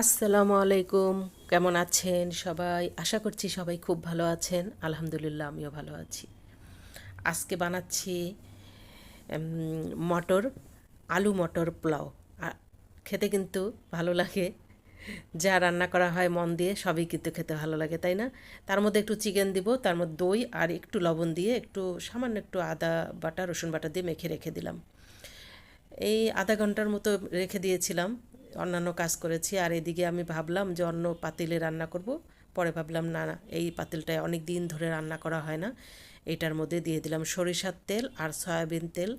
আসসালামু আলাইকুম। কেমন আছেন সবাই? আশা করছি সবাই খুব ভালো আছেন। আলহামদুলিল্লাহ, আমিও ভালো আছি। আজকে বানাচ্ছি মটর, আলু মটর পোলাও। খেতে কিন্তু ভালো লাগে। যা রান্না করা হয় মন দিয়ে, সবই কিন্তু খেতে ভালো লাগে, তাই না? তার মধ্যে একটু চিকেন দিব, তার মধ্যে দই আর একটু লবণ দিয়ে একটু সামান্য একটু আদা বাটা, রসুন বাটা দিয়ে মেখে রেখে দিলাম। এই আধা ঘণ্টার মতো রেখে দিয়েছিলাম। অন্যান্য কাজ করেছি, আর এদিকে আমি ভাবলাম যে অন্য পাতিলে রান্না করব। পরে ভাবলাম, না না, এই পাতিলটায় অনেক দিন ধরে রান্না করা হয় না। এটার মধ্যে দিয়ে দিলাম সরিষার তেল আর সয়াবিন তেল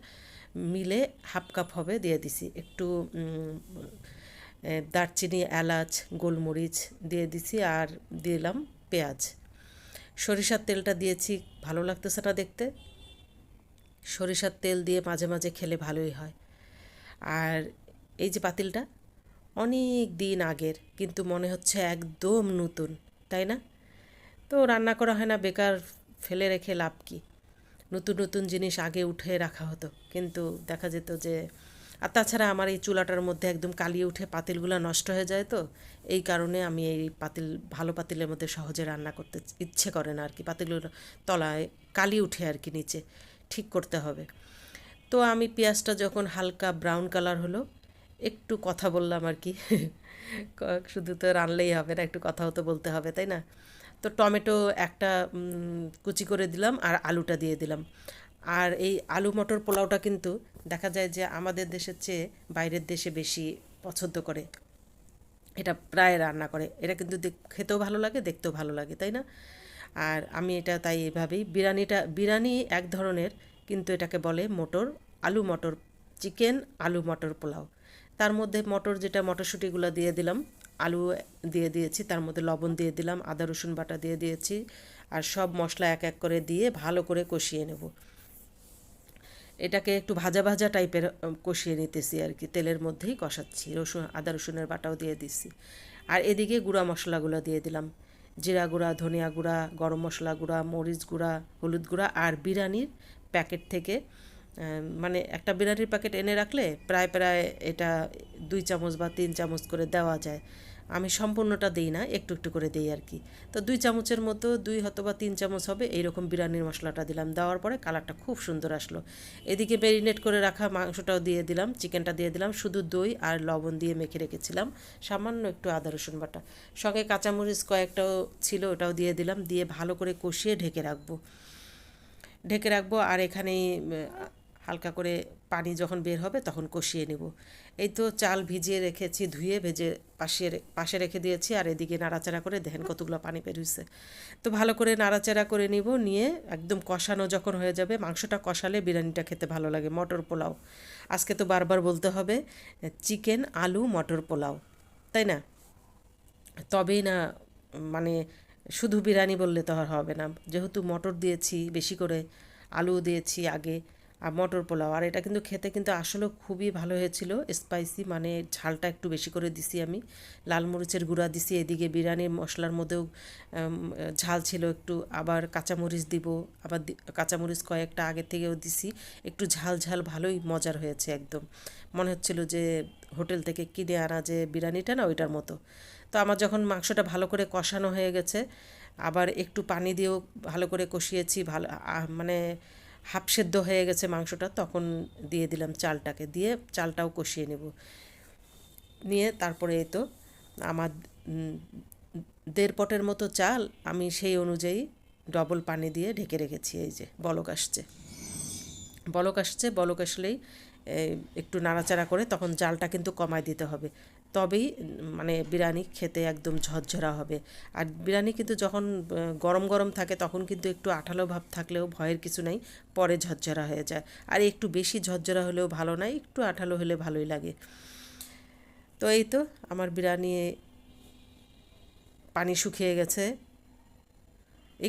মিলে হাফ কাপ হবে দিয়ে দিছি। একটু দারচিনি, এলাচ, গোলমরিচ দিয়ে দিছি আর দিলাম পেঁয়াজ। সরিষার তেলটা দিয়েছি, ভালো লাগতেছে না দেখতে। সরিষার তেল দিয়ে মাঝে মাঝে খেলে ভালোই হয়। আর এই যে পাতিলটা অনেক দিন আগের, কিন্তু মনে হচ্ছে একদম নতুন, তাই না? তো রান্না করা হয় না, বেকার ফেলে রেখে লাভ কি? নতুন নতুন জিনিস আগে উঠে রাখা হতো, কিন্তু দেখা যেত যে, আর তাছাড়া আমার এই চুলাটার মধ্যে একদম কালিয়ে উঠে পাতিলগুলো নষ্ট হয়ে যায় তো, এই কারণে আমি এই পাতিল, ভালো পাতিলের মধ্যে সহজে রান্না করতে ইচ্ছে করে না আর কি পাতিলগুলো তলায় কালি উঠে আর কি নিচে, ঠিক করতে হবে। তো আমি পেঁয়াজটা যখন হালকা ব্রাউন কালার হলো একটু কথা বললাম আর কি। শুধু তো রানলেই হবে না, একটু কথাও তো বলতে হবে, তাই না? তো টমেটো একটা কুচি করে দিলাম আর আলুটা দিয়ে দিলাম। আর এই আলু মটর পোলাওটা কিন্তু দেখা যায় যে আমাদের দেশের চেয়ে বাইরের দেশে বেশি পছন্দ করে। এটা প্রায় রান্না করে। এটা কিন্তু খেতেও ভালো লাগে, দেখতেও ভালো লাগে, তাই না? আর আমি এটা তাই এভাবেই, বিরিয়ানিটা, বিরিয়ানি এক ধরনের, কিন্তু এটাকে বলে মটর, আলু মটর, চিকেন, আলু মটর পোলাও। তার মধ্যে মটর যেটা মটরশুঁটিগুলো দিয়ে দিলাম, আলু দিয়ে দিয়েছি, তার মধ্যে লবণ দিয়ে দিলাম, আদা, রসুন বাটা দিয়ে দিয়েছি, আর সব মশলা এক এক করে দিয়ে ভালো করে কষিয়ে নেব। এটাকে একটু ভাজা ভাজা টাইপের কষিয়ে নিতেছি আর কি, তেলের মধ্যেই কষাচ্ছি, রসুন, আদা, রসুনের বাটাও দিয়ে দিচ্ছি আর এদিকে গুঁড়া মশলাগুলো দিয়ে দিলাম, জিরা গুঁড়া, ধনিয়া গুঁড়া, গরম মশলা গুঁড়া, মরিচ গুঁড়া, হলুদ গুঁড়া আর বিরিয়ানির প্যাকেট থেকে মানে একটা বিরিয়ানির প্যাকেট এনে রাখলে প্রায় প্রায় এটা দুই চামচ বা তিন চামচ করে দেওয়া যায়। আমি সম্পূর্ণটা দিই না, একটু একটু করে দিই আর কি। তো দুই চামচের মতো, দুই হয়তো বা তিন চামচ হবে, এইরকম বিরিয়ানির মশলাটা দিলাম। দেওয়ার পরে কালারটা খুব সুন্দর আসলো। এদিকে ম্যারিনেট করে রাখা মাংসটাও দিয়ে দিলাম চিকেনটা দিয়ে দিলাম, শুধু দই আর লবণ দিয়ে মেখে রেখেছিলাম। সামান্য একটু আদা, রসুন বাটা। সঙ্গে কাঁচামরিচ কয়েকটাও ছিল, ওটাও দিয়ে দিলাম। দিয়ে ভালো করে কষিয়ে ঢেকে রাখব। ঢেকে রাখব আর এখানে হালকা করে পানি যখন বের হবে তখন কষিয়ে নেব। এই তো চাল ভিজিয়ে রেখেছি, ধুয়ে ভেজে পাশে পাশে রেখে দিয়েছি আর এদিকে নাড়াচাড়া করে দেখেন কতগুলো পানি বের হয়েছে তো ভালো করে নাড়াচাড়া করে নিব, নিয়ে একদম কষানো যখন হয়ে যাবে, মাংসটা কষালে বিরিয়ানিটা খেতে ভালো লাগে। মটর পোলাও। আজকে তো বারবার বলতে হবে, চিকেন, আলু, মটর পোলাও, তাই না? তবেই না মানে শুধু বিরিয়ানি বললে তো আর হবে না। যেহেতু মটর দিয়েছি বেশি করে আলু দিয়েছি আগে আর মটর পোলাও। আর এটা কিন্তু খেতে কিন্তু আসলে খুবই ভালো হয়েছিল। স্পাইসি মানে ঝালটা একটু বেশি করে দিছি আমি। লাল মরিচের গুঁড়া দিছি, এদিকে বিরিয়ানির মশলার মধ্যেও ঝাল ছিল একটু। আবার কাঁচামরিচ দিব, আবার কাঁচামরিচ কয়েকটা আগে থেকেও দিছি। একটু ঝাল ঝাল ভালোই মজার হয়েছে একদম। মনে হচ্ছিল যে হোটেল থেকে কিনে আনা যে বিরিয়ানিটা না ওইটার মতো। তো আমার যখন মাংসটা ভালো করে কষানো হয়ে গেছে, আবার একটু পানি দিয়েও ভালো করে কষিয়েছি, ভালো মানে হাফ সেদ্ধ হয়ে গেছে মাংসটা, তখন দিয়ে দিলাম চালটাকে, দিয়ে চালটাও কষিয়ে নেব। নিয়ে তারপরে এই তো আমার দেড় পটের মতো চাল আমি সেই অনুযায়ী ডবল পানি দিয়ে ঢেকে রেখেছি, এই যে বলক আসছে। বলক আসছে, বলক আসলেই একটু নাড়াচাড়া করে তখন জালটা কিন্তু কমায় দিতে হবে। তবেই মানে বিরিয়ানি খেতে একদম ঝরঝরা হবে। আর বিরিয়ানি কিন্তু যখন গরম গরম থাকে তখন কিন্তু একটু আঠালো ভাব থাকলেও ভয়ের কিছু নাই, পরে ঝরঝরা হয়ে যায়। আর একটু বেশি ঝরঝরা হলেও ভালো নয় একটু আঠালো হলে ভালোই লাগে। তো এই তো আমার বিরিয়ানি পানি শুকিয়ে গেছে।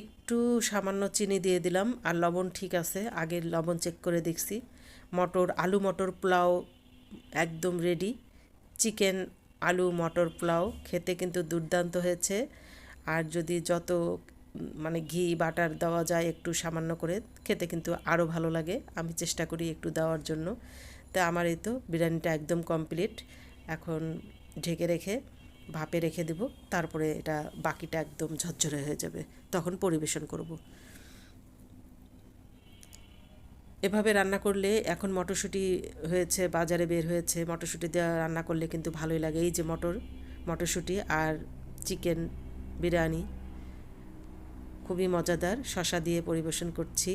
একটু সামান্য চিনি দিয়ে দিলাম, আর লবণ ঠিক আছে, আগে লবণ চেক করে দেখছি। মটর, আলু মটর পোলাও একদম রেডি চিকেন আলু মটর পোলাও খেতে কিন্তু দুর্দান্ত হয়েছে। আর যদি যত মানে ঘি, বাটার দেওয়া যায় একটু সামান্য করে, খেতে কিন্তু আরও ভালো লাগে। আমি চেষ্টা করি একটু দেওয়ার জন্য। তা আমার এই তো বিরিয়ানিটা একদম কমপ্লিট এখন ঢেকে রেখে, ভাপে রেখে দেব। তারপরে এটা বাকিটা একদম ঝরঝরে হয়ে যাবে। তখন পরিবেশন করব। এভাবে রান্না করলে এখন মটরশুঁটি হয়েছে, বাজারে বের হয়েছে, মটরশুঁটি দেওয়া রান্না করলে কিন্তু ভালোই লাগে। এই যে মটর, মটরশুঁটি আর চিকেন বিরিয়ানি খুবই মজাদার। শশা দিয়ে পরিবেশন করছি,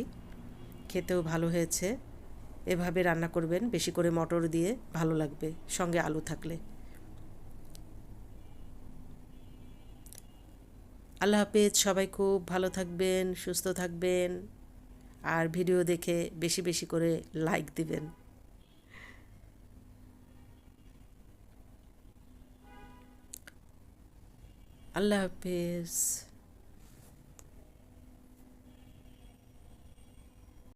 খেতেও ভালো হয়েছে। এভাবে রান্না করবেন, বেশি করে মটর দিয়ে ভালো লাগবে, সঙ্গে আলু থাকলে। আল্লাহ হাফেজ, সবাই খুব ভালো থাকবেন, সুস্থ থাকবেন। আর ভিডিও দেখে বেশি বেশি করে লাইক দিবেন। আল্লাহ হাফেজ।